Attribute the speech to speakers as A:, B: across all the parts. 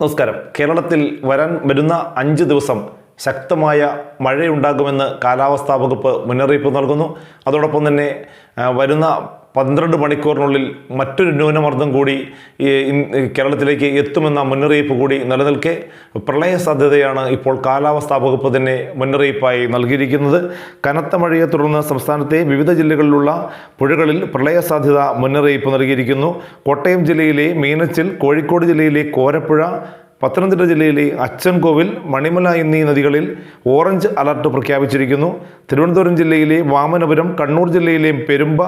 A: നമസ്കാരം. കേരളത്തിൽ വരാൻ വരുന്ന അഞ്ച് ദിവസം ശക്തമായ മഴയുണ്ടാകുമെന്ന് കാലാവസ്ഥാ വകുപ്പ് മുന്നറിയിപ്പ് നൽകുന്നു. അതോടൊപ്പം തന്നെ വരുന്ന പന്ത്രണ്ട് മണിക്കൂറിനുള്ളിൽ മറ്റൊരു ന്യൂനമർദ്ദം കൂടി കേരളത്തിലേക്ക് എത്തുമെന്ന മുന്നറിയിപ്പ് കൂടി നിലനിൽക്കെ പ്രളയ സാധ്യതയാണ് ഇപ്പോൾ കാലാവസ്ഥാ വകുപ്പ് തന്നെ മുന്നറിയിപ്പായി നൽകിയിരിക്കുന്നത്. കനത്ത മഴയെ തുടർന്ന് സംസ്ഥാനത്തെ വിവിധ ജില്ലകളിലുള്ള പുഴകളിൽ പ്രളയ സാധ്യത മുന്നറിയിപ്പ് നൽകിയിരിക്കുന്നു. കോട്ടയം ജില്ലയിലെ മീനച്ചിൽ കോഴിക്കോട് ജില്ലയിലെ കോരപ്പുഴ പത്തനംതിട്ട ജില്ലയിലെ അച്ചൻകോവിൽ മണിമല എന്നീ നദികളിൽ ഓറഞ്ച് അലർട്ട് പ്രഖ്യാപിച്ചിരിക്കുന്നു. തിരുവനന്തപുരം ജില്ലയിലെ വാമനപുരം കണ്ണൂർ ജില്ലയിലെ പെരുമ്പ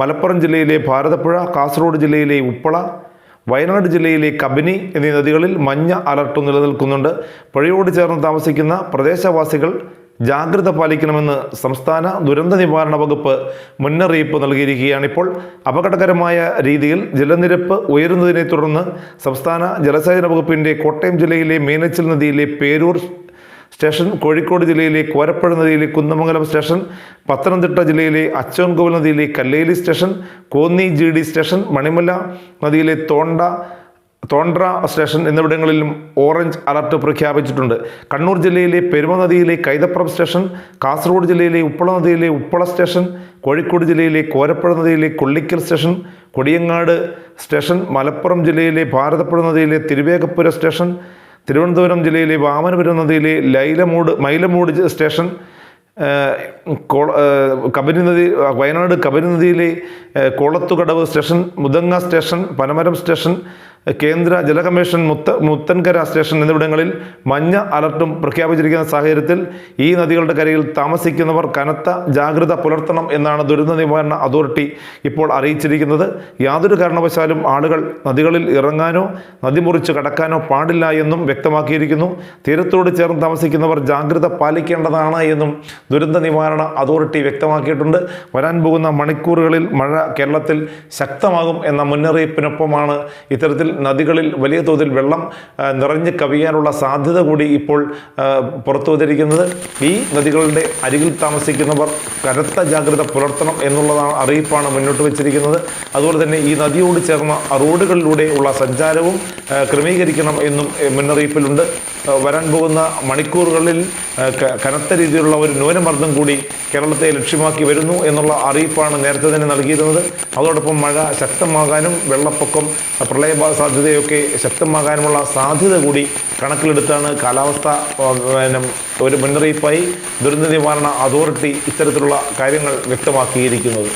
A: മലപ്പുറം ജില്ലയിലെ ഭാരതപ്പുഴ കാസർഗോഡ് ജില്ലയിലെ ഉപ്പള വയനാട് ജില്ലയിലെ കബനി എന്നീ നദികളിൽ മഞ്ഞ അലർട്ട് നിലനിൽക്കുന്നുണ്ട്. പുഴയോട് ചേർന്ന് താമസിക്കുന്ന പ്രദേശവാസികൾ ജാഗ്രത പാലിക്കണമെന്ന് സംസ്ഥാന ദുരന്ത നിവാരണ വകുപ്പ് മുന്നറിയിപ്പ് നൽകിയിരിക്കുകയാണ് ഇപ്പോൾ. അപകടകരമായ രീതിയിൽ ജലനിരപ്പ് ഉയരുന്നതിനെ തുടർന്ന് സംസ്ഥാന ജലസേചന വകുപ്പിന്റെ കോട്ടയം ജില്ലയിലെ മീനച്ചിൽ നദിയിലെ പേരൂർ സ്റ്റേഷൻ കോഴിക്കോട് ജില്ലയിലെ കോരപ്പുഴ നദിയിലെ കുന്നമംഗലം സ്റ്റേഷൻ പത്തനംതിട്ട ജില്ലയിലെ അച്ചോൻകോവിൽ നദിയിലെ Kalleli station Konni G station Manimala നദിയിലെ തോണ്ട തോണ്ട്ര സ്റ്റേഷൻ എന്നിവിടങ്ങളിലും ഓറഞ്ച് അലർട്ട് പ്രഖ്യാപിച്ചിട്ടുണ്ട്. കണ്ണൂർ ജില്ലയിലെ പെരുമ നദിയിലെ കൈതപ്രം സ്റ്റേഷൻ കാസർഗോഡ് ജില്ലയിലെ ഉപ്പള നദിയിലെ ഉപ്പള സ്റ്റേഷൻ കോഴിക്കോട് ജില്ലയിലെ കോരപ്പുഴ നദിയിലെ കൊള്ളിക്കൽ സ്റ്റേഷൻ കൊടിയങ്ങാട് സ്റ്റേഷൻ മലപ്പുറം ജില്ലയിലെ ഭാരതപ്പുഴ നദിയിലെ തിരുവേഗപ്പുര സ്റ്റേഷൻ തിരുവനന്തപുരം ജില്ലയിലെ വാമനപുരം നദിയിലെ ലൈലമൂട് മൈലമൂട് സ്റ്റേഷൻ കബനി നദി വയനാട് കബനി നദിയിലെ Kolathukadavu station Muthanga station Panamaram station കേന്ദ്ര ജല കമ്മീഷൻ മുത്ത മുത്തൻകര സ്റ്റേഷൻ എന്നിവിടങ്ങളിൽ മഞ്ഞ അലർട്ടും പ്രഖ്യാപിച്ചിരിക്കുന്ന സാഹചര്യത്തിൽ ഈ നദികളുടെ കരയിൽ താമസിക്കുന്നവർ കനത്ത ജാഗ്രത പുലർത്തണം എന്നാണ് ദുരന്ത നിവാരണ അതോറിറ്റി ഇപ്പോൾ അറിയിച്ചിരിക്കുന്നത്. യാതൊരു കാരണവശാലും ആളുകൾ നദികളിൽ ഇറങ്ങാനോ നദി മുറിച്ച് കടക്കാനോ പാടില്ല എന്നും വ്യക്തമാക്കിയിരിക്കുന്നു. തീരത്തോട് ചേർന്ന് താമസിക്കുന്നവർ ജാഗ്രത പാലിക്കേണ്ടതാണ് എന്നും ദുരന്ത നിവാരണ അതോറിറ്റി വ്യക്തമാക്കിയിട്ടുണ്ട്. വരാൻ പോകുന്ന മണിക്കൂറുകളിൽ മഴ കേരളത്തിൽ ശക്തമാകും എന്ന മുന്നറിയിപ്പിനൊപ്പമാണ് ഇത്തരത്തിൽ നദികളിൽ വലിയ തോതിൽ വെള്ളം നിറഞ്ഞു കവിയാനുള്ള സാധ്യത കൂടി ഇപ്പോൾ പുറത്തു വന്നിരിക്കുന്നത്. ഈ നദികളുടെ അരികിൽ താമസിക്കുന്നവർ കനത്ത ജാഗ്രത പുലർത്തണം എന്നുള്ളതാണ് അറിയിപ്പാണ് മുന്നോട്ട് വെച്ചിരിക്കുന്നത്. അതുപോലെ തന്നെ ഈ നദിയോട് ചേർന്ന റോഡുകളിലൂടെ ഉള്ള സഞ്ചാരവും ക്രമീകരിക്കണം എന്നും മുന്നറിയിപ്പിലുണ്ട്. വരാൻ പോകുന്ന മണിക്കൂറുകളിൽ കനത്ത രീതിയിലുള്ള ഒരു ന്യൂനമർദ്ദം കൂടി കേരളത്തെ ലക്ഷ്യമാക്കി വരുന്നു എന്നുള്ള അറിയിപ്പാണ് നേരത്തെ തന്നെ നൽകിയിരുന്നത്. അതോടൊപ്പം മഴ ശക്തമാകാനും വെള്ളപ്പൊക്കം പ്രളയ സാധ്യതയൊക്കെ ശക്തമാകാനുമുള്ള സാധ്യത കൂടി കണക്കിലെടുത്താണ് കാലാവസ്ഥ ഒരു മുന്നറിയിപ്പായി ദുരന്ത നിവാരണ അതോറിറ്റി ഇത്തരത്തിലുള്ള കാര്യങ്ങൾ വ്യക്തമാക്കിയിരിക്കുന്നത്.